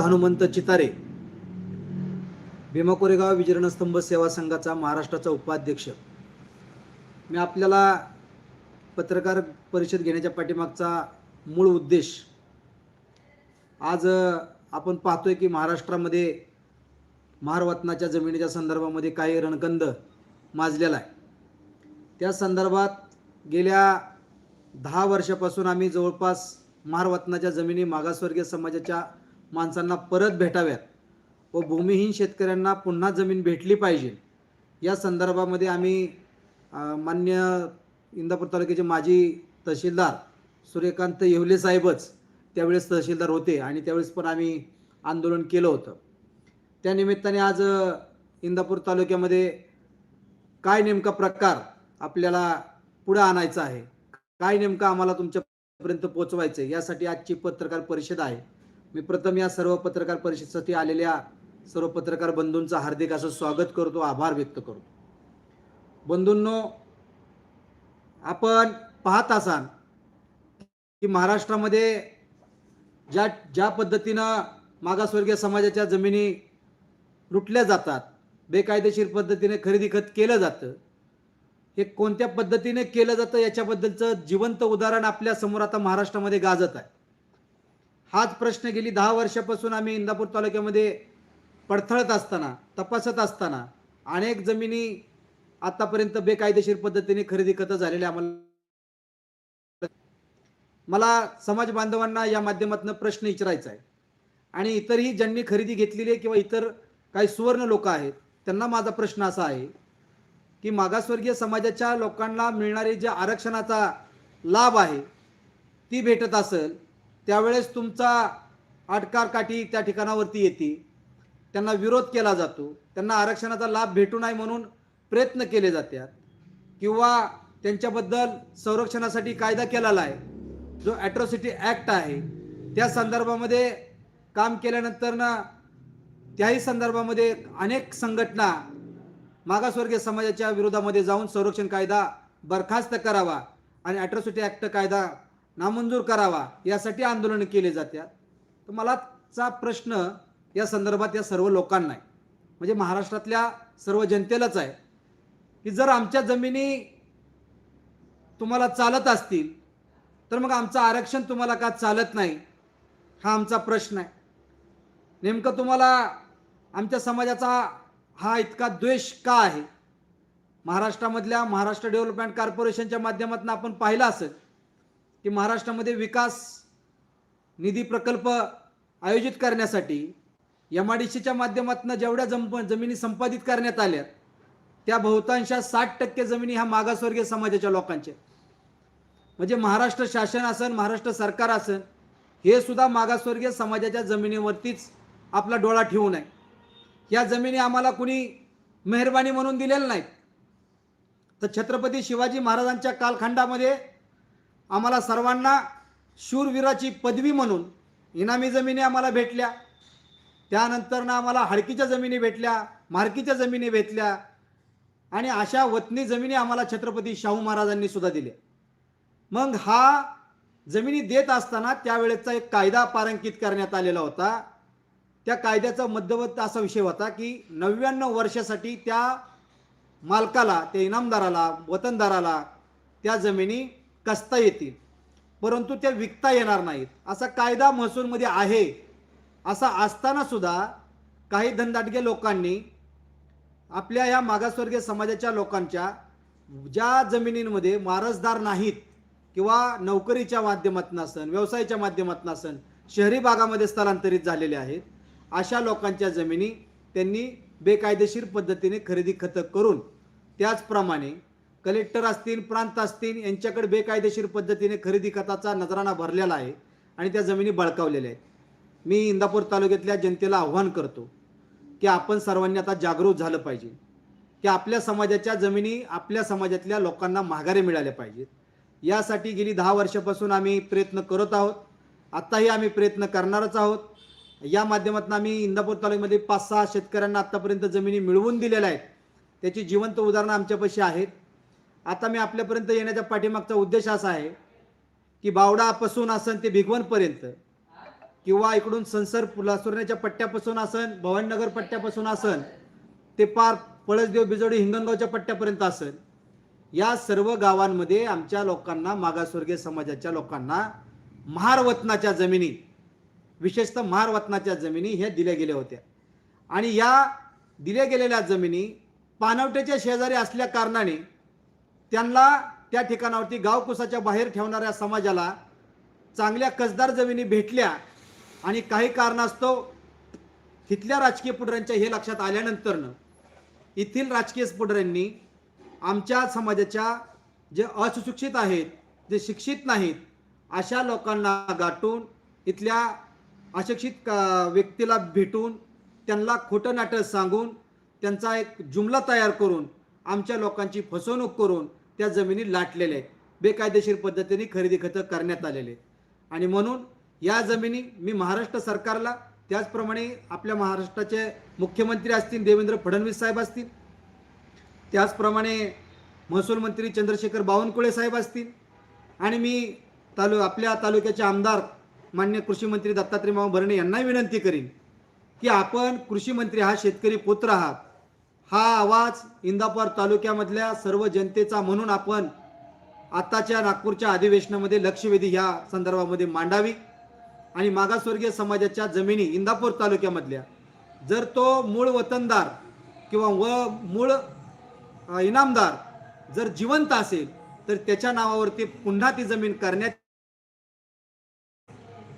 हनुमंत चितारे भीमा कोरेगाव विजरण स्तंभ सेवा संघाचा महाराष्ट्राचा उपाध्यक्ष. मी आपल्याला पत्रकार परिषद घेण्याच्या पाठीमागचा मूळ उद्देश आज आपण पाहतोय की महाराष्ट्रामध्ये महारवतनाच्या जमिनीच्या संदर्भामध्ये काही रणकंद माजलेला आहे. त्या संदर्भात गेल्या दहा वर्षापासून आम्ही जवळपास महारवतनाच्या जमिनी मागासवर्गीय समाजाच्या माणसांना परत भेटाव्यात व भूमिहीन शेतकऱ्यांना पुन्हा जमीन भेटली पाहिजे. या संदर्भामध्ये आम्ही मान्य इंदापूर तालुक्याचे माजी तहसीलदार सूर्यकांत येवले साहेबच त्यावेळेस तहसीलदार होते आणि त्यावेळेस पण आम्ही आंदोलन केलं होतं. त्या निमित्ताने आज इंदापूर तालुक्यामध्ये काय नेमका प्रकार आपल्याला पुढे आणायचा आहे? काय नेमकं आम्हाला तुमच्यापर्यंत पोचवायचं आहे यासाठी आजची पत्रकार परिषद आहे. मी प्रथम या सर्व पत्रकार परिषदेसाठी आलेल्या सर्व पत्रकार बंधूंचं हार्दिक असं स्वागत करतो आभार व्यक्त करतो. बंधूंनो आपण पाहत असाल की महाराष्ट्रामध्ये ज्या ज्या पद्धतीनं मागासवर्गीय समाजाच्या जमिनी लुटल्या जातात बेकायदेशीर पद्धतीने खरेदी खत केलं जातं हे कोणत्या पद्धतीने केलं जातं याच्याबद्दलचं जिवंत उदाहरण आपल्यासमोर आता महाराष्ट्रामध्ये गाजत आहे. हाच प्रश्न गेली दहा वर्षापासून आम्ही इंदापूर तालुक्यामध्ये पडथळत असताना तपासत असताना अनेक जमिनी आतापर्यंत बेकायदेशीर पद्धतीने खरेदी खतं झालेल्या आम्हाला मला समाज बांधवांना या माध्यमातून प्रश्न विचारायचा आहे. आणि इतरही ज्यांनी खरेदी घेतलेली आहे किंवा इतर काही सुवर्ण लोक आहेत त्यांना माझा प्रश्न असा आहे की मागासवर्गीय समाजाच्या लोकांना मिळणारे जे आरक्षणाचा लाभ आहे ती भेटत असेल त्यावेळेस तुमचा आटकार काठी त्या ठिकाणावरती येते. त्यांना विरोध केला जातो. त्यांना आरक्षणाचा लाभ भेटू नये म्हणून प्रयत्न केले जातात. किंवा त्यांच्याबद्दल संरक्षणासाठी कायदा केलेला आहे. जो ॲट्रॉसिटी ॲक्ट आहे. त्या संदर्भामध्ये काम केल्यानंतर ना त्याही संदर्भामध्ये अनेक संघटना मागासवर्गीय समाजाच्या विरोधामध्ये जाऊन संरक्षण कायदा बरखास्त करावा आणि ॲट्रॉसिटी ॲक्ट कायदा नामंजूर करावा यासाठी आंदोलन केले जातात. तर मलाचा प्रश्न या संदर्भात या सर्व लोकांना आहे. म्हणजे महाराष्ट्रातल्या सर्व जनतेलाच आहे की जर आमच्या जमिनी तुम्हाला चालत असतील तर मग आमचं आरक्षण तुम्हाला का चालत नाही? हा आमचा प्रश्न आहे. नेमकं तुम्हाला आमच्या समाजाचा हा इतका द्वेष का आहे? महाराष्ट्रामधल्या महाराष्ट्र डेव्हलपमेंट कॉर्पोरेशनच्या माध्यमातून आपण पाहिलं असेल की महाराष्ट्रामध्ये विकास निधी प्रकल्प आयोजित करण्यासाठी एम आय डी सीच्या माध्यमातून जेवढ्या जम जमिनी संपादित करण्यात आल्या त्या बहुतांश साठ टक्के जमिनी ह्या मागासवर्गीय समाजाच्या लोकांच्या म्हणजे महाराष्ट्र शासन असन महाराष्ट्र सरकार असन हे सुद्धा मागासवर्गीय समाजाच्या जमिनीवरतीच आपला डोळा ठेवून आहे. या जमिनी आम्हाला कुणी मेहरबानी म्हणून दिलेल्या नाहीत. तर छत्रपती शिवाजी महाराजांच्या कालखंडामध्ये आम्हाला सर्वांना शूरवीराची पदवी म्हणून इनामी जमिनी आम्हाला भेटल्या. त्यानंतरनं आम्हाला हडकीच्या जमिनी भेटल्या मार्कीच्या जमिनी भेटल्या आणि अशा वतनी जमिनी आम्हाला छत्रपती शाहू महाराजांनी सुद्धा दिल्या. मग हा जमिनी देत असताना त्यावेळेचा एक कायदा पारंकित करण्यात आलेला होता. त्या कायद्याचा मध्यवर्त असा विषय होता की नव्याण्णव वर्षासाठी त्या मालकाला त्या इनामदाराला वतनदाराला त्या जमिनी कसता येतील? परंतु त्या विकता येणार नाहीत. असा कायदा महसूलमध्ये आहे. असा असताना सुद्धा काही धनदाटगे लोकांनी आपल्या या मागासवर्गीय समाजाच्या लोकांच्या ज्या जमिनींमध्ये वारसदार नाहीत किंवा नोकरीच्या माध्यमातून असन व्यवसायाच्या माध्यमातून असन शहरी भागामध्ये स्थलांतरित झालेले आहेत अशा लोकांच्या जमिनी त्यांनी बेकायदेशीर पद्धतीने खरेदी खतं करून त्याचप्रमाणे कलेक्टर असतील प्रांत असतील यांच्याकडे बेकायदेशीर पद्धतीने खरेदी खताचा नजराणा भरलेला आहे आणि त्या जमिनी बळकावलेल्या आहेत. मी इंदापूर तालुक्यातल्या जनतेला आव्हान करतो की आपण सर्वांनी आता जागरूक झालं पाहिजे की आपल्या समाजाच्या जमिनी आपल्या समाजातल्या लोकांना माघारे मिळाल्या पाहिजेत. यासाठी गेली दहा वर्षापासून आम्ही प्रयत्न करत आहोत. आत्ताही आम्ही प्रयत्न करणारच आहोत. या माध्यमातून आम्ही इंदापूर तालुक्यामध्ये पाच सहा शेतकऱ्यांना आत्तापर्यंत जमिनी मिळवून दिलेल्या आहेत. त्याची जिवंत उदाहरणं आमच्यापाशी आहेत. आता मी आपल्यापर्यंत येण्याच्या पाठीमागचा उद्देश असा आहे की बावडापासून असन ते भिगवणपर्यंत किंवा इकडून संसर पुलासुरण्याच्या पट्ट्यापासून असन भवानीनगर पट्ट्यापासून असन ते पार पळसदेव बिजोडी हिंगणगावच्या पट्ट्यापर्यंत असन या सर्व गावांमध्ये आमच्या लोकांना मागासवर्गीय समाजाच्या लोकांना महारवतनाच्या जमिनी विशेषतः महारवतनाच्या जमिनी ह्या दिल्या गेल्या होत्या. आणि या दिल्या गेलेल्या जमिनी पानवट्याच्या शेजारी असल्या कारणाने त्यांना त्या ठिकाणावरती गावकुसाच्या बाहेर ठेवणाऱ्या समाजाला चांगल्या कसदार जमिनी भेटल्या आणि काही कारणास्तव तिथल्या राजकीय पुढऱ्यांच्या हे लक्षात आल्यानंतरनं येथील राजकीय पुढऱ्यांनी आमच्या समाजाच्या जे असुशिक्षित आहेत जे शिक्षित नाहीत अशा लोकांना गाठून इथल्या अशिक्षित का- व्यक्तीला भेटून त्यांना खोटं नाटक सांगून त्यांचा एक जुमला तयार करून आमच्या लोकांची फसवणूक करून त्या जमिनी लाटलेल्या आहेत. बेकायदेशीर पद्धतीने खरेदी खतं करण्यात आलेले आणि म्हणून या जमिनी मी महाराष्ट्र सरकारला त्याचप्रमाणे आपल्या महाराष्ट्राचे मुख्यमंत्री असतील देवेंद्र फडणवीस साहेब असतील त्याचप्रमाणे महसूल मंत्री चंद्रशेखर बावनकुळे साहेब असतील आणि मी तालु आपल्या तालुक्याचे आमदार मान्य कृषी मंत्री दत्तात्रय मामा भरणे यांनाही विनंती करीन की आपण कृषी मंत्री हा शेतकरी पुत्र आहात. हा आवाज इंदापूर तालुक्यामधल्या सर्व जनतेचा म्हणून आपण आत्ताच्या नागपूरच्या अधिवेशनामध्ये लक्षवेधी ह्या संदर्भामध्ये मांडावी. आणि मागासवर्गीय समाजाच्या जमिनी इंदापूर तालुक्यामधल्या. जर तो मूळ वतनदार किंवा व मूळ इनामदार जर जिवंत असेल तर त्याच्या नावावरती पुन्हा ती जमीन करण्यात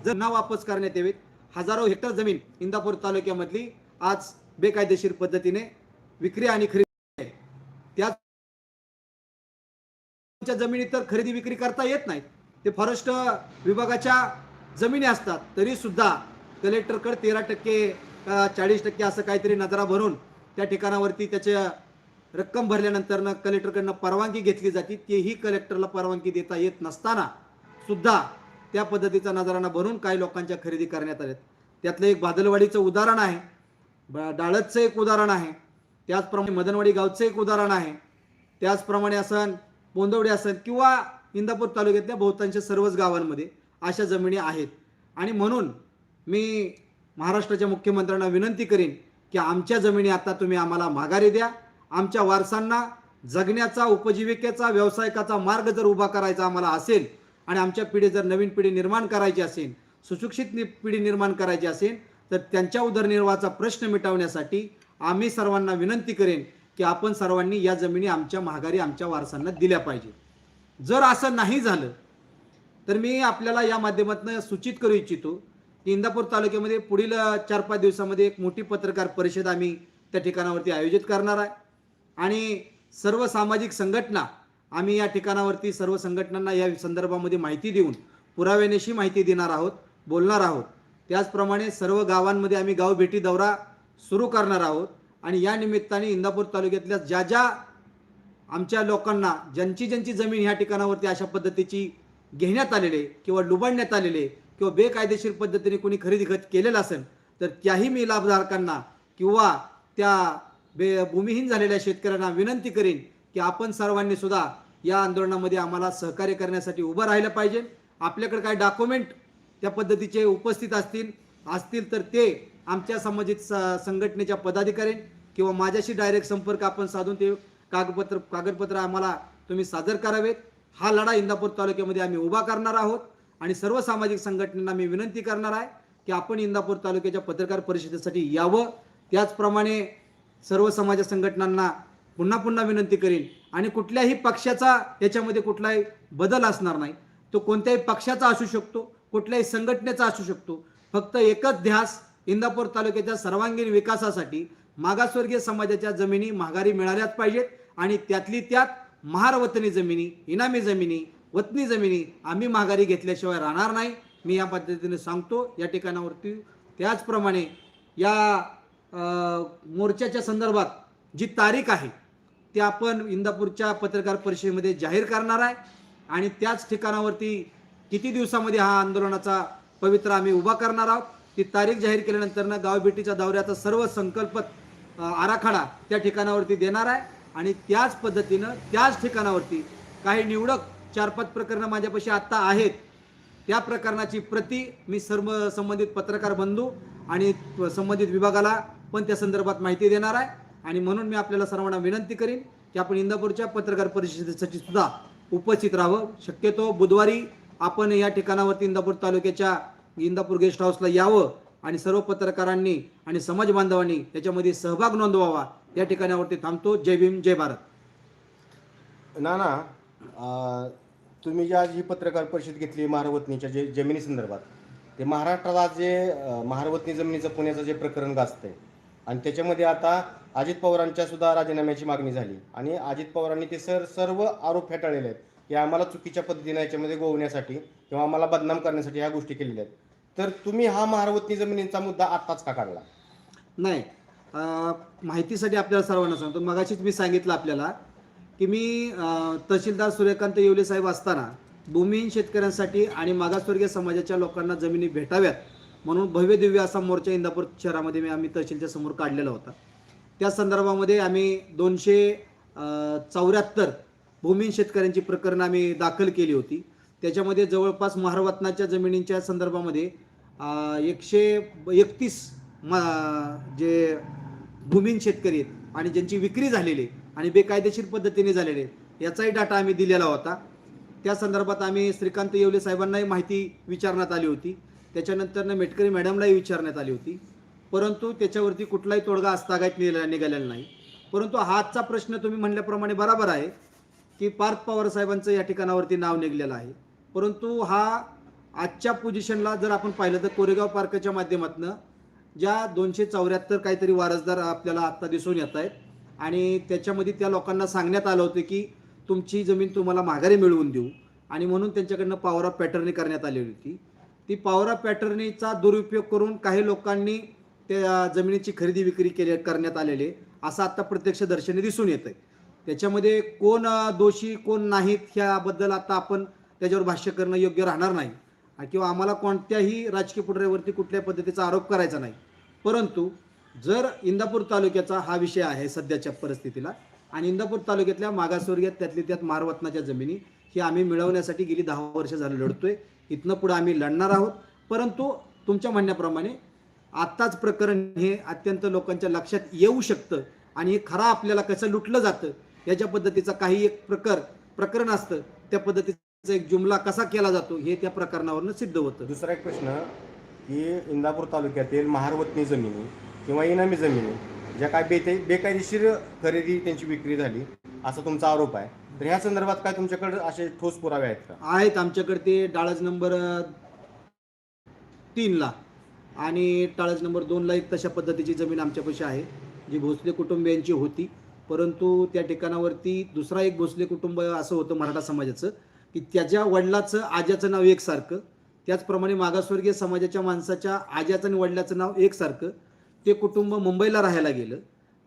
जर नाव वापस करण्यात यावेत हजारो हेक्टर जमीन इंदापूर तालुक्यामधली आज बेकायदेशीर पद्धतीने विक्री आणि खरेदी आहे. त्याच जमिनी तर खरेदी विक्री करता येत नाही. ते फॉरेस्ट विभागाच्या जमिनी असतात. तरी सुद्धा कलेक्टरकडे तेरा टक्के चाळीस टक्के असं काहीतरी नजरा भरून त्या ठिकाणावरती त्याच्या रक्कम भरल्यानंतर कलेक्टरकडनं परवानगी घेतली जाते. तेही कलेक्टरला परवानगी देता येत नसताना सुद्धा त्या पद्धतीचा नजराना भरून काही लोकांच्या खरेदी करण्यात आल्यात. त्यातलं एक बादलवाडीचं उदाहरण आहे. ब- डाळतचं एक उदाहरण आहे. त्याचप्रमाणे मदनवाडी गावचं एक उदाहरण आहे. त्याचप्रमाणे असन पोंदवडे असन किंवा इंदापूर तालुक्यातल्या बहुतांश सर्वच गावांमध्ये अशा जमिनी आहेत. आणि म्हणून मी महाराष्ट्राच्या मुख्यमंत्र्यांना विनंती करीन की आमच्या जमिनी आता तुम्ही आम्हाला माघारी द्या. आमच्या वारसांना जगण्याचा उपजीविकेचा व्यावसायिकाचा मार्ग जर उभा करायचा आम्हाला असेल आणि आमच्या पिढी जर नवीन पिढी निर्माण करायची असेल सुशिक्षित नि- पिढी निर्माण करायची असेल तर त्यांच्या उदरनिर्वाहाचा प्रश्न मिटवण्यासाठी आम्ही सर्वांना विनंती करेन की आपण सर्वांनी या जमिनी आमच्या माघारी आमच्या वारसांना दिल्या पाहिजे. जर असं नाही झालं तर मी आपल्याला या माध्यमातून सूचित करू इच्छितो की इंदापूर तालुक्यामध्ये पुढील चार पाच दिवसामध्ये एक मोठी पत्रकार परिषद आम्ही त्या ठिकाणावरती आयोजित करणार आहे. आणि सर्व सामाजिक संघटना आम्ही या ठिकाणावरती सर्व संघटनांना या संदर्भामध्ये माहिती देऊन पुराव्यानेशी माहिती देणार आहोत बोलणार आहोत. त्याचप्रमाणे सर्व गावांमध्ये आम्ही गाव भेटी दौरा सुरू करणार आहोत. आणि या निमित्ताने इंदापूर तालुक्यातल्या ज्या ज्या आमच्या लोकांना ज्यांची ज्यांची जमीन ह्या ठिकाणावरती अशा पद्धतीची घेण्यात आलेले किंवा लुबाडण्यात आलेले किंवा बेकायदेशीर पद्धतीने कोणी खरेदी खत केलेलं असेल तर त्याही मी लाभधारकांना किंवा त्या बे भूमिहीन झालेल्या शेतकऱ्यांना विनंती करीन की आपण सर्वांनी सुद्धा या आंदोलनामध्ये आम्हाला सहकार्य करण्यासाठी उभं राहिलं पाहिजे. आपल्याकडे काही डॉक्युमेंट त्या पद्धतीचे उपस्थित असतील. असतील तर ते आमच्या संबंधित स- संघटनेच्या पदाधिकारी किंवा माझ्याशी डायरेक्ट संपर्क आपण साधून ते कागदपत्र कागदपत्र आम्हाला तुम्ही सादर करावेत. हा लढा इंदापूर तालुक्यामध्ये आम्ही उभा करणार आहोत आणि सर्व सामाजिक संघटनांना मी विनंती करणार आहे की आपण इंदापूर तालुक्याच्या पत्रकार परिषदेसाठी यावं. त्याचप्रमाणे सर्व समाज संघटनांना पुन्हा पुन्हा विनंती करेन. आणि कुठल्याही पक्षाचा याच्यामध्ये कुठलाही बदल असणार नाही. तो कोणत्याही पक्षाचा असू शकतो कुठल्याही संघटनेचा असू शकतो. फक्त एकच ध्यास इंदापूर तालुक्याच्या सर्वांगीण विकासासाठी मागासवर्गीय समाजाच्या जमिनी माघारी मिळाल्याच पाहिजेत आणि त्यातली त्यात महारवतनी जमिनी इनामी जमिनी वतनी जमिनी आम्ही माघारी घेतल्याशिवाय राहणार नाही. मी या पद्धतीने सांगतो. या ठिकाणावरती त्याचप्रमाणे या मोर्चाच्या संदर्भात जी तारीख आहे ती आपण इंदापूरच्या पत्रकार परिषदेमध्ये जाहीर करणार आहे. आणि त्याच ठिकाणावरती किती दिवसामध्ये हा आंदोलनाचा पवित्र आम्ही उभा करणार आहोत. ती तारीख जाहीर केल्यानंतरनं गावभेटीच्या दौऱ्याचा सर्व संकल्प आराखडा त्या ठिकाणावरती देणार आहे. आणि त्याच पद्धतीनं त्याच ठिकाणावरती काही निवडक चार पाच प्रकरणं माझ्यापाशी आत्ता आहेत. त्या प्रकरणाची प्रती मी सर्व संबंधित पत्रकार बंधू आणि संबंधित विभागाला पण त्या संदर्भात माहिती देणार आहे. आणि म्हणून मी आपल्याला सर्वांना विनंती करीन की आपण इंदापूरच्या पत्रकार परिषदेसाठी सुद्धा उपस्थित राहावं. शक्यतो बुधवारी आपण या ठिकाणावरती इंदापूर तालुक्याच्या इंदापूर गेस्ट हाऊसला यावं आणि सर्व पत्रकारांनी आणि समाज बांधवांनी त्याच्यामध्ये सहभाग नोंदवावा या ठिकाणावरती थांबतो. जय भीम जय भारत. ना ना अं, तुम्ही जी आज ही पत्रकार परिषद घेतली महारवतनीच्या जे जमिनी संदर्भात ते महाराष्ट्रात आज जे महारवतनी जमिनीचं पुण्याचं जे प्रकरण गाजतंय आणि त्याच्यामध्ये आता अजित पवारांच्या सुद्धा राजीनाम्याची मागणी झाली आणि अजित पवारांनी ते सर सर्व आरोप फेटाळलेले आहेत. की आम्हाला चुकीच्या पद्धतीने याच्यामध्ये गोवण्यासाठी किंवा आम्हाला बदनाम करण्यासाठी ह्या गोष्टी केलेल्या आहेत. तर तुम्ही हा महारवतनी जमिनीचा मुद्दा आत्ताच का काढला? नाही. माहितीसाठी आपल्याला सर्वांना सांगतो. मगाशीच मी सांगितलं आपल्याला की मी तहसीलदार सूर्यकांत येवले साहेब असताना भूमिहीन शेतकऱ्यांसाठी आणि मागासवर्गीय समाजाच्या लोकांना जमिनी भेटाव्यात म्हणून भव्य दिव्य असा मोर्चा इंदापूर शहरामध्ये मी आम्ही तहसीलच्या समोर काढलेला होता. त्या संदर्भामध्ये आम्ही दोनशे चौऱ्याहत्तर भूमिहीन शेतकऱ्यांची प्रकरणं आम्ही दाखल केली होती. त्याच्यामध्ये जवळपास महारवतनाच्या जमिनींच्या संदर्भामध्ये एकशे एकतीस म जे भूमिहीन शेतकरी आहेत आणि ज्यांची विक्री झालेली आहे आणि बेकायदेशीर पद्धतीने झालेले आहेत याचाही डाटा आम्ही दिलेला होता. त्या संदर्भात आम्ही श्रीकांत येवले साहेबांनाही माहिती विचारण्यात आली होती. त्याच्यानंतर मेटकरी मॅडमलाही विचारण्यात आली होती. परंतु त्याच्यावरती कुठलाही तोडगा आस्थागायत निघाला निघालेला नाही. परंतु हा आजचा प्रश्न तुम्ही म्हणल्याप्रमाणे बराबर आहे. की पार्थ पवार साहेबांचं या ठिकाणावरती नाव निघलेलं आहे. परंतु हा आजच्या पोझिशनला जर आपण पाहिलं तर कोरेगाव पार्कच्या माध्यमातून ज्या दोनशे चौऱ्याहत्तर काहीतरी वारसदार आपल्याला आत्ता दिसून येत आहेत आणि त्याच्यामध्ये त्या लोकांना सांगण्यात आलं होतं की तुमची जमीन तुम्हाला माघारी मिळवून देऊ आणि म्हणून त्यांच्याकडनं पॉवर ऑफ पॅटर्नी करण्यात आलेली होती. ती पॉवर ऑफ पॅटर्नीचा दुरुपयोग करून काही लोकांनी त्या जमिनीची खरेदी विक्री केली करण्यात आलेली आहे असं आत्ता प्रत्यक्ष दर्शनी दिसून येत आहे त्याच्यामध्ये कोण दोषी कोण नाहीत ह्याबद्दल आता आपण त्याच्यावर भाष्य करणं योग्य राहणार नाही. किंवा आम्हाला कोणत्याही राजकीय पुढाऱ्यावरती कुठल्या पद्धतीचा आरोप करायचा नाही. परंतु जर इंदापूर तालुक्याचा हा विषय आहे सध्याच्या परिस्थितीला आणि इंदापूर तालुक्यातल्या मागासवर्गीय त्यातली त्यात मारवतनाच्या जमिनी ही आम्ही मिळवण्यासाठी गेली दहा वर्ष झालं लढतोय. इथनं पुढे आम्ही लढणार आहोत. परंतु तुमच्या म्हणण्याप्रमाणे आत्ताच प्रकरण हे अत्यंत लोकांच्या लक्षात येऊ शकतं आणि हे खरं आपल्याला कसं लुटलं जातं याच्या पद्धतीचा काही एक प्रकर प्रकरण असतं त्या पद्धतीचा एक जुमला कसा केला जातो हे त्या प्रकरणावरनं सिद्ध होतं. दुसरा एक प्रश्न की इंदापूर तालुक्यातील महारवतनी जमिनी किंवा इनामी जमिनी ज्या काय बेते बेकायदेशीर खरेदी त्यांची विक्री झाली असा तुमचा आरोप आहे. तर ह्या संदर्भात काय तुमच्याकडे असे ठोस पुरावे आहेत का? आहेत आमच्याकडे ते टाळज नंबर तीनला. आणि टाळज नंबर दोनला एक तशा पद्धतीची जमीन आमच्यापाशी आहे जी भोसले कुटुंबियांची होती. परंतु त्या ठिकाणावरती दुसरा एक भोसले कुटुंब असं होतं मराठा समाजाचं की त्याच्या वडिलाचं आज्याचं नाव एकसारखं. त्याचप्रमाणे मागासवर्गीय समाजाच्या माणसाच्या आज्याचं आणि वडिलाचं नाव एकसारखं. ते कुटुंब मुंबईला राहायला गेलं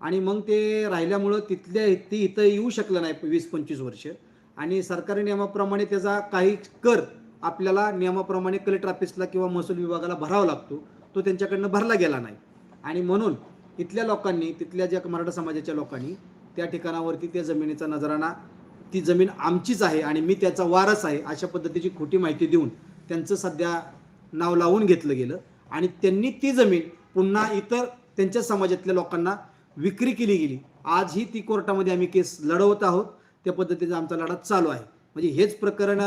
आणि मग ते राहिल्यामुळं तिथल्या ती इथं येऊ शकलं नाही वीस पंचवीस वर्ष. आणि सरकारी नियमाप्रमाणे त्याचा काही कर आपल्याला नियमाप्रमाणे कलेक्टर ऑफिसला किंवा महसूल विभागाला भरावा लागतो. तो त्यांच्याकडनं भरला गेला नाही. आणि म्हणून इथल्या लोकांनी तिथल्या ज्या मराठा समाजाच्या लोकांनी त्या ठिकाणावरती त्या जमिनीचा नजराणा ती जमीन आमचीच आहे आणि मी त्याचा वारस आहे अशा पद्धतीची खोटी माहिती देऊन त्यांचं सध्या नाव लावून घेतलं गेलं आणि त्यांनी ती जमीन पुन्हा इतर त्यांच्या समाजातल्या लोकांना विक्री केली गेली. आजही ती कोर्टामध्ये आम्ही केस लढवत आहोत. त्या पद्धतीचा आमचा लढा चालू आहे. म्हणजे हेच प्रकरण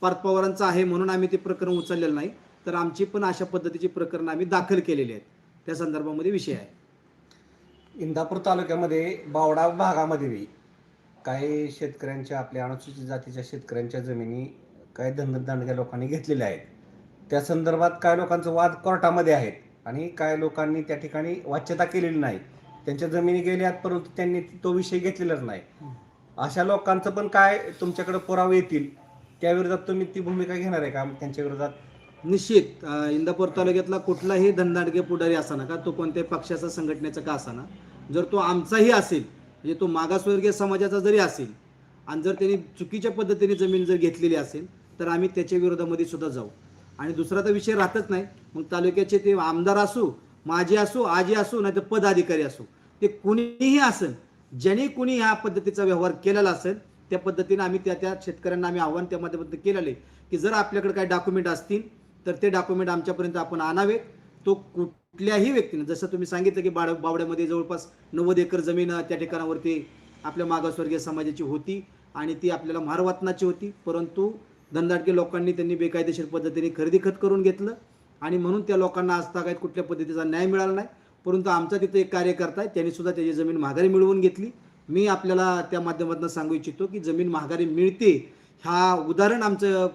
पार्थ पवारांचं आहे म्हणून आम्ही ते प्रकरण उचललेलं नाही. तर आमची पण अशा पद्धतीची प्रकरणं आम्ही दाखल केलेली आहेत. त्या संदर्भामध्ये विषय आहे. इंदापूर तालुक्यामध्ये बावडा भागामध्ये बी काही शेतकऱ्यांच्या आपल्या अनुसूचित जातीच्या शेतकऱ्यांच्या जमिनी काही धनदांडग्या लोकांनी घेतलेल्या आहेत. त्या संदर्भात काही लोकांचं वाद कोर्टामध्ये आहेत आणि काही लोकांनी त्या ठिकाणी वाच्यता केलेली नाही. त्यांच्या जमिनी गेल्यात परंतु त्यांनी तो विषय घेतलेलाच नाही. अशा लोकांचं पण काय तुमच्याकडे पुरावे येतील त्याविरोधात तुम्ही ती भूमिका घेणार आहे का? त्यांच्या विरोधात निश्चित इंदापूर तालुक्यातला कुठलाही धनदाडगे पुढारी असाना का तो कोणत्याही पक्षाचा संघटनेचा का असाना. जर तो आमचाही असेल म्हणजे तो मागासवर्गीय समाजाचा जरी असेल आणि जर त्यांनी चुकीच्या पद्धतीने जमीन जर घेतलेली असेल तर आम्ही त्याच्या विरोधामध्ये सुद्धा जाऊ. आणि दुसरा तर विषय राहतच नाही. मग तालुक्याचे ते आमदार असू माजी असू आजी असू नाही तर पदाधिकारी असू ते कुणीही असेल ज्यांनी कुणी ह्या पद्धतीचा व्यवहार केलेला असेल त्या पद्धतीने आम्ही त्या त्या शेतकऱ्यांना आम्ही आव्हान त्या माध्यमातून केलेलं आहे. की जर आपल्याकडे काही डॉक्युमेंट असतील तर ते डॉक्युमेंट आमच्यापर्यंत आपण आणावे तो कुठल्याही व्यक्तीने जसं तुम्ही सांगितलं की बाड बावड्यामध्ये जवळपास नव्वद एकर जमीन त्या ठिकाणावरती आपल्या मागासवर्गीय समाजाची होती आणि ती आपल्याला महारवातनाची होती. परंतु धनदाटके लोकांनी त्यांनी बेकायदेशीर पद्धतीने खरेदी खत करून घेतलं आणि म्हणून त्या लोकांना आजतागायत कुठल्या पद्धतीचा न्याय मिळाला नाही. परंतु आमचा तिथे एक कार्यकर्ता आहे त्यांनी सुद्धा त्याची जमीन माघारी मिळवून घेतली. मी आपल्याला त्या माध्यमातून सांगू इच्छितो की जमीन माघारी मिळते. हा उदाहरण आमचं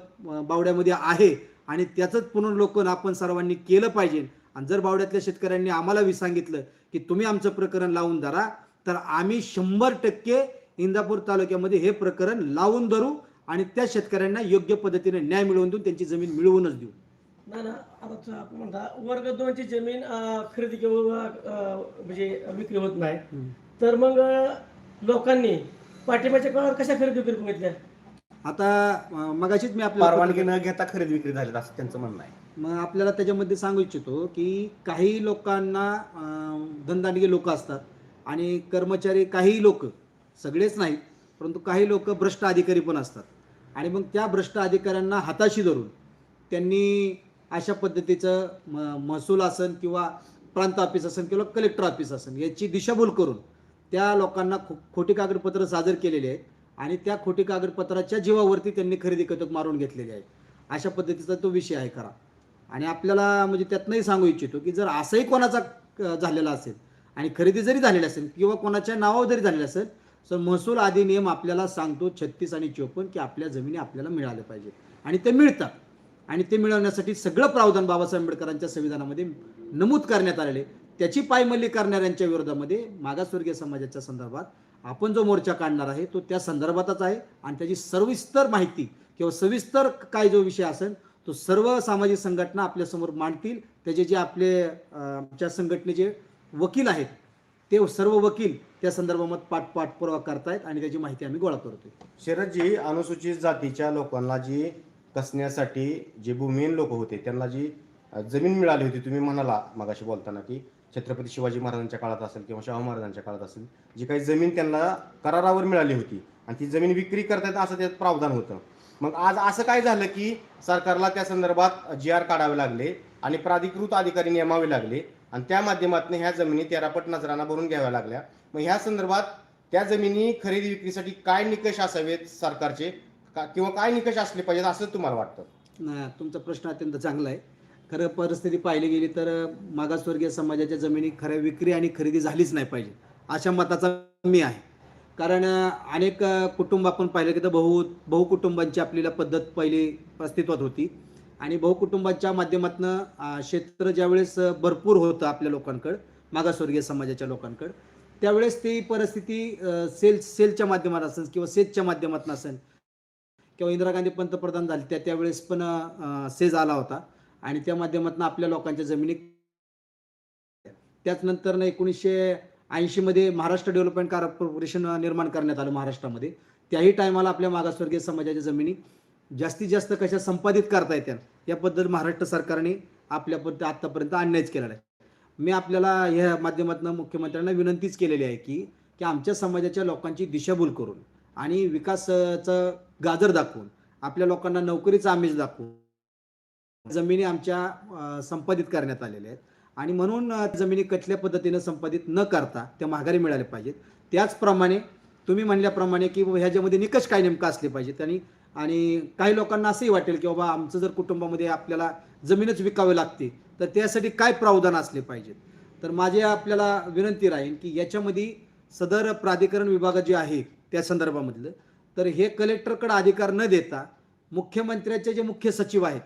बावड्यामध्ये आहे. आणि त्याचंच पुनर्लोकन आपण सर्वांनी केलं पाहिजे. आणि जर बावड्यातल्या शेतकऱ्यांनी आम्हाला वि सांगितलं की तुम्ही आमचं प्रकरण लावून धरा तर आम्ही शंभर टक्के इंदापूर तालुक्यामध्ये हे प्रकरण लावून धरू आणि त्या शेतकऱ्यांना योग्य पद्धतीने न्याय मिळवून देऊन त्यांची जमीन मिळवूनच देऊ. ना ना आता म्हणता वर्ग दोनची जमीन खरेदी किंवा म्हणजे विक्री होत नाही. तर मग लोकांनी पाठिंबाच्या काळात कशा खरेदी विक्री करून घेतल्या? आता मगाशीच मी आपल्याला परवानगी न घेता खरेदी विक्री झाली असं त्यांचं म्हणणं आहे. मग आपल्याला त्याच्यामध्ये सांगू इच्छितो की काही लोकांना धनदांडगे लोक असतात आणि कर्मचारी काही लोक सगळेच नाहीत परंतु काही लोक भ्रष्ट अधिकारी पण असतात. आणि मग त्या भ्रष्ट अधिकाऱ्यांना हाताशी धरून त्यांनी अशा पद्धतीचं म महसूल असन किंवा प्रांत ऑफिस असेल किंवा कलेक्टर ऑफिस असेल याची दिशाभूल करून त्या लोकांना खो खोटी कागदपत्र सादर केलेली आहेत. आणि त्या खोटी कागदपत्राच्या जीवावरती त्यांनी खरेदी कतक मारून घेतलेली आहे. अशा पद्धतीचा तो विषय आहे खरा. आणि आपल्याला म्हणजे त्यातनंही सांगू इच्छितो की जर असंही कोणाचा झालेला असेल आणि खरेदी जरी झालेली असेल किंवा कोणाच्या नावावर जरी झालेलं असेल तर महसूल अधिनियम आपल्याला सांगतो छत्तीस आणि चोपन्न की आपल्या जमिनी आपल्याला मिळाल्या पाहिजे आणि ते मिळतात. आणि ते मिळवण्यासाठी सगळं प्रावधान बाबासाहेब आंबेडकरांच्या संविधानामध्ये नमूद करण्यात आलेले त्याची पायमल्ली करणाऱ्यांच्या विरोधामध्ये मागासवर्गीय समाजाच्या संदर्भात आपण जो मोर्चा काढणार आहे तो त्या संदर्भातच आहे आणि त्याची सविस्तर माहिती किंवा सविस्तर काय जो विषय असेल तो सर्व सामाजिक संघटना आपल्यासमोर मांडतील. त्याचे जे आपले आमच्या संघटनेचे वकील आहेत ते सर्व वकील त्या संदर्भात पाठ पाठपुरावा करतायत आणि त्याची माहिती आम्ही गोळा करतोय. शरदजी अनुसूचित जातीच्या लोकांना जी कसण्यासाठी जे भूमिहीन लोक होते त्यांना जी जमीन मिळाली होती तुम्ही म्हणाला मगाशी बोलताना की छत्रपती शिवाजी महाराजांच्या काळात असेल किंवा शाहू महाराजांच्या काळात असेल जी काही जमीन त्यांना करारावर मिळाली होती आणि ती जमीन विक्री करतात असं त्यात प्रावधान होतं. मग आज असं काय झालं की सरकारला त्या संदर्भात जी आर काढावे लागले आणि प्राधिकृत अधिकारी नेमावे लागले आणि त्या माध्यमातून ह्या जमिनी तेरापट नजराना भरून घ्याव्या लागल्या. मग ह्या संदर्भात त्या जमिनी खरेदी विक्रीसाठी काय निकष असावेत सरकारचे? का- किंवा काय निकष असले पाहिजेत असं तुम्हाला वाटतं? तुमचा प्रश्न अत्यंत चांगला आहे. खरं परिस्थिती पाहिली गेली तर मागासवर्गीय समाजाच्या जमिनी खऱ्या विक्री आणि खरेदी झालीच नाही पाहिजे. अशा मताचा मी आहे. कारण अनेक कुटुंब आपण पाहिलं की तर बहु बहुकुटुंबांची आपल्याला पद्धत पहिली अस्तित्वात होती. आणि बहुकुटुंबाच्या माध्यमातून क्षेत्र ज्यावेळेस भरपूर होतं आपल्या लोकांकडं मागासवर्गीय समाजाच्या लोकांकडं त्यावेळेस ती परिस्थिती सेल सेलच्या माध्यमात असेल किंवा सेजच्या माध्यमातून असेल किंवा इंदिरा गांधी पंतप्रधान झाले त्या त्यावेळेस पण सेज आला होता. आणि त्या माध्यमातून आपल्या लोकांच्या जमिनी त्याच नंतर एकोणीसशे ऐंशीमध्ये महाराष्ट्र डेव्हलपमेंट कॉर्पोरेशन निर्माण करण्यात आलं महाराष्ट्रामध्ये. त्याही टायमाला आपल्या मागासवर्गीय समाजाच्या जमिनी जास्तीत जास्त कशा संपादित करता येत्या या पद्धत महाराष्ट्र सरकारने आपल्या आत्तापर्यंत अन्यायच केलेला आहे. मी आपल्याला ह्या माध्यमातून मुख्यमंत्र्यांना विनंतीच केलेली आहे की की आमच्या समाजाच्या लोकांची दिशाभूल करून आणि विकासाचं गाजर दाखवून आपल्या लोकांना नोकरीचा आमिष दाखवून जमिनी आमच्या संपादित करण्यात आलेल्या आहेत. आणि म्हणून जमिनी कसल्या पद्धतीनं संपादित न करता त्या माघारी मिळाल्या पाहिजेत. त्याचप्रमाणे तुम्ही म्हणल्याप्रमाणे की ह्याच्यामध्ये निकष काय नेमका असले पाहिजेत? आणि आणि काही लोकांना असंही वाटेल की बाबा आमचं जर कुटुंबामध्ये आपल्याला जमीनच विकावी लागते तर त्यासाठी काय प्रावधान असले पाहिजेत? तर माझी आपल्याला विनंती राहील की याच्यामध्ये सदर प्राधिकरण विभाग जे आहे त्या संदर्भामधलं तर हे कलेक्टरकडे अधिकार न देता मुख्यमंत्र्याचे जे मुख्य सचिव आहेत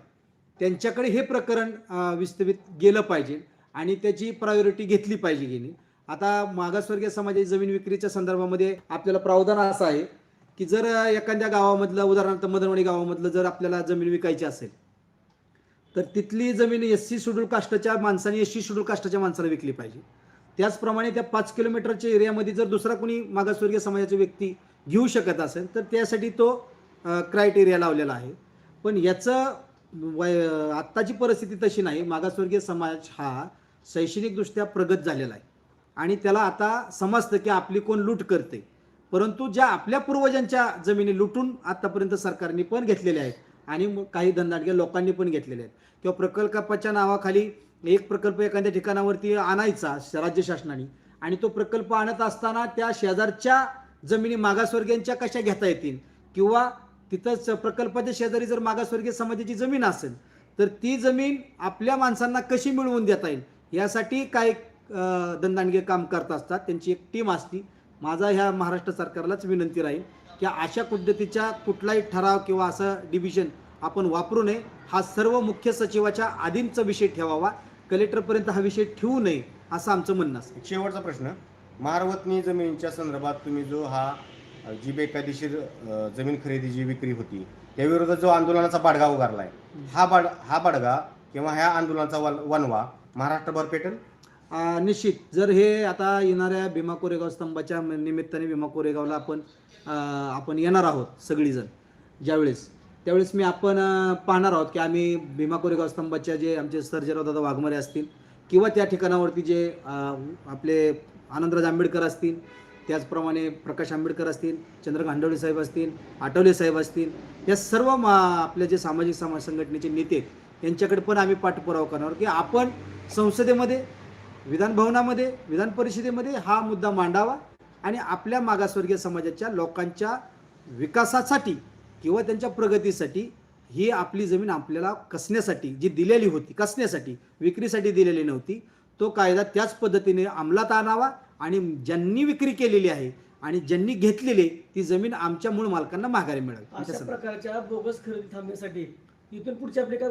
त्यांच्याकडे हे प्रकरण अं, विस्तवित गेलं पाहिजे आणि त्याची प्रायोरिटी घेतली पाहिजे गेली. आता मागासवर्गीय समाजाची जमीन विक्रीच्या संदर्भामध्ये आपल्याला प्रावधान असं आहे की जर एखाद्या गावामधलं उदाहरणार्थ मदनवाडी गावामधलं जर आपल्याला जमीन विकायची असेल तर तिथली जमीन एस सी शेड्यूल कास्टच्या माणसाने एस सी शेड्यूल कास्टच्या माणसाला विकली पाहिजे. त्याचप्रमाणे त्या पाच किलोमीटरच्या एरियामध्ये जर दुसरा कोणी मागासवर्गीय समाजाची व्यक्ती घेऊ शकत असेल तर त्यासाठी तो क्रायटेरिया लावलेला आहे. पण याचं वय आत्ताची परिस्थिती तशी नाही. मागासवर्गीय समाज हा शैक्षणिकदृष्ट्या प्रगत झालेला आहे. आणि त्याला आता समजतं की आपली कोण लूट करते. परंतु ज्या आपल्या पूर्वजांच्या जमिनी लुटून आतापर्यंत सरकारने पण घेतलेल्या आहेत आणि काही धंदाटक्या लोकांनी पण घेतलेले आहेत. किंवा प्रकल्पाच्या नावाखाली एक प्रकल्प एखाद्या ठिकाणावरती आणायचा राज्य शासनाने आणि तो प्रकल्प आणत असताना त्या शेजारच्या जमिनी मागासवर्गीयांच्या कशा घेता येतील? किंवा तिथंच प्रकल्पाच्या शेजारी जर मागासवर्गीय समाजाची जमीन असेल तर ती जमीन आपल्या माणसांना कशी मिळवून देता येईल? यासाठी काय अं, काम करत असतात. त्यांची एक टीम असती. माझा ह्या महाराष्ट्र सरकारलाच विनंती राहील की अशा पद्धतीच्या कुठलाही ठराव किंवा असं डिव्हिजन आपण वापरू नये. हा सर्व मुख्य सचिवाच्या आधींचा विषय ठेवावा. कलेक्टरपर्यंत हा विषय ठेवू नये असं आमचं म्हणणं असतं. शेवटचा प्रश्न. मारवतनी जमिनीच्या संदर्भात तुम्ही जो हा जी बेकायदेशीर जमीन खरेदी जी विक्री होती त्याविरोधात जो आंदोलनाचा बाडगा आहे हा बाड हा बाडगा किंवा ह्या आंदोलनाचा वनवा महाराष्ट्रभर पेटेल? निश्चित. जर हे आता येणाऱ्या भीमा कोरेगाव स्तंभाच्या निमित्ताने भीमा कोरेगावला आपण आपण येणार आहोत सगळीजण ज्यावेळेस. त्यावेळेस मी आपण पाहणार आहोत की आम्ही भीमा कोरेगाव स्तंभाच्या जे आमचे सर्जेराव दादा वाघमारे असतील किंवा त्या ठिकाणावरती जे आपले आनंदराज आंबेडकर असतील त्याचप्रमाणे प्रकाश आंबेडकर असतील चंद्र गांडवळे साहेब असतील आठवले साहेब असतील या सर्व मा आपले जे सामाजिक समाज संघटनेचे नेते यांच्याकडे पण आम्ही पाठपुरावा करणार की आपण संसदेमध्ये विधान भवनामध्ये विधान परिषदेमध्ये हा मुद्दा मांडावा आणि आपल्या मागासवर्गीय समाजाच्या लोकांच्या विकासासाठी किंवा त्यांच्या प्रगतीसाठी ही आपली जमीन आपल्याला कसण्यासाठी जी दिलेली होती कसण्यासाठी विक्रीसाठी दिलेली नव्हती तो कायदा त्याच पद्धतीने अंमलात आणावा आणि ज्यांनी विक्री केलेली आहे आणि ज्यांनी घेतलेली ती जमीन आमच्या मूळ मालकांना माघारी मिळावी. प्रकारच्या बोगस खरेदी थांबण्यासाठी इथून पुढची आपली काय?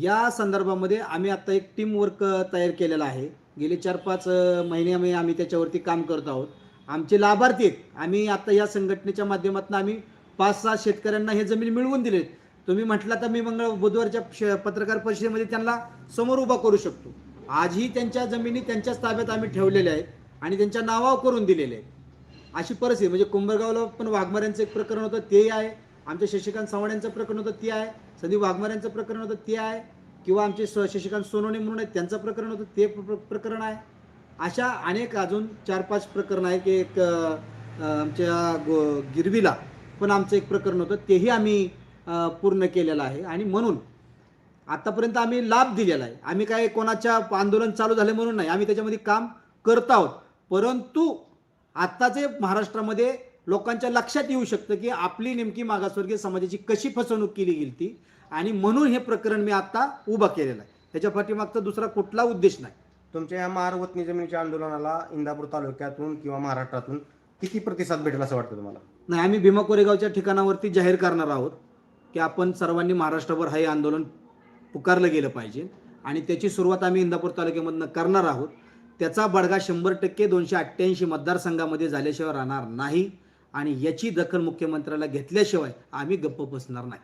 या संदर्भामध्ये आम्ही आता एक टीम वर्क तयार केलेला आहे. गेले चार पाच महिन्यामध्ये आम्ही त्याच्यावरती काम करत आहोत. आमचे लाभार्थी आहेत. आम्ही आता या संघटनेच्या माध्यमातून आम्ही पाच सहा शेतकऱ्यांना हे जमीन मिळवून दिलेत तुम्ही म्हटलं तर मी मंगळ बुधवारच्या पत्रकार परिषदेमध्ये त्यांना समोर उभा करू शकतो. आजही त्यांच्या जमिनी त्यांच्याच ताब्यात आम्ही ठेवलेल्या आहेत. आणि त्यांच्या नावावर करून दिलेले आहेत. अशी परिस्थिती म्हणजे कुंभरगावला पण वाघमाऱ्यांचं एक प्रकरण होतं तेही आहे. आमच्या शशिकांत सवाण्यांचं प्रकरण होतं ते आहे. संदीप वाघमाऱ्यांचं प्रकरण होतं ते आहे. किंवा आमचे स- शशिकांत सोनवणे म्हणून आहेत त्यांचं प्रकरण होतं ते प्र- प्रकरण आहे. अशा अनेक अजून चार पाच प्रकरण आहे की एक आमच्या गो गिरवीला पण आमचं एक प्रकरण होतं तेही आम्ही पूर्ण केलेलं आहे. आणि म्हणून आत्तापर्यंत आम्ही लाभ दिलेला आहे. आम्ही काय कोणाच्या आंदोलन चालू झाले म्हणून नाही आम्ही त्याच्यामध्ये काम करत आहोत. परंतु आत्ताचे महाराष्ट्रामध्ये लोकांच्या लक्षात येऊ शकतं की आपली नेमकी मागासवर्गीय समाजाची कशी फसवणूक केली गेली ती आणि म्हणून हे प्रकरण मी आता उभा केलेलं आहे. त्याच्या पाठीमागचा दुसरा कुठला उद्देश नाही. तुमच्या या महारवतनी जमिनीच्या आंदोलनाला इंदापूर तालुक्यातून किंवा महाराष्ट्रातून किती प्रतिसाद भेटेल असं वाटतं तुम्हाला? नाही आम्ही भीमा कोरेगावच्या ठिकाणावरती जाहीर करणार आहोत की आपण सर्वांनी महाराष्ट्रभर हे आंदोलन पुकारलं गेलं पाहिजे. आणि त्याची सुरुवात आम्ही इंदापूर तालुक्यामधनं करणार आहोत. त्याचा बडगा शंभर टक्के दोनशे अठ्ठ्याऐंशी मतदारसंघामध्ये झाल्याशिवाय राहणार नाही. आणि याची दखल मुख्यमंत्र्याला घेतल्याशिवाय आम्ही गप्प बसणार नाही.